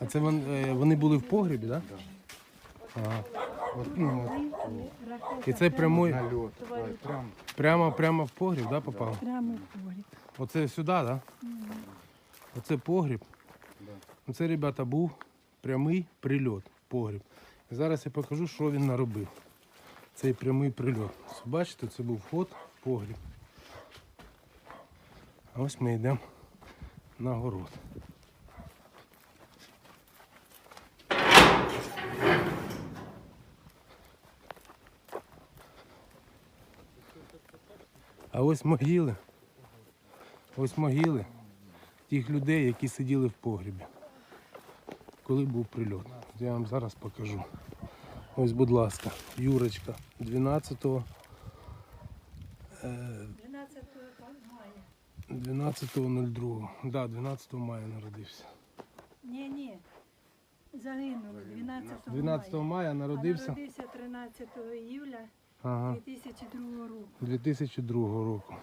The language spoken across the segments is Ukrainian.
А це вон- е, вони були в погрібі, так? Да? Ага. От, ну, от, І це прямой, нальот. Ой, Прям прямо, прямо в погріб, да, попав? Прямо в погріб. Оце сюди, так? Да? Оце погріб. Да. Оце, ребята, був прямий прильот погріб. І зараз я покажу, що він наробив. Цей прямий прильот. Ось Бачите, це був вход в погріб. А ось ми йдемо на город. А ось могили. Ось могили тих людей, які сиділи в погрібі, коли був прильот. Я вам зараз покажу. Ось, будь ласка, Юрочка 12-го. е, 12 мая. 12.02. Да, 12 мая народився. Ні, ні. Загинув 12 12 мая. мая А народився народився 13 іюля ага, 2002 року. 2002 року.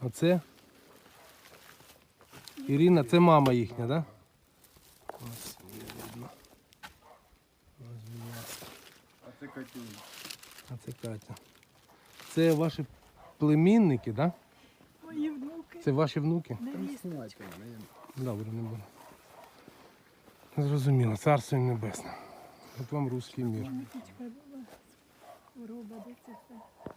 А це Ірина, це мама їхня, так? Да? Ось її видно. Ось, будь ласка. А це Катюня. А це Катя. Це ваші племінники, так? Да? Мої внуки. Це ваші внуки? Добре, не буду. Зрозуміло, царство небесне. От вам руський мір. Хвороба де це все.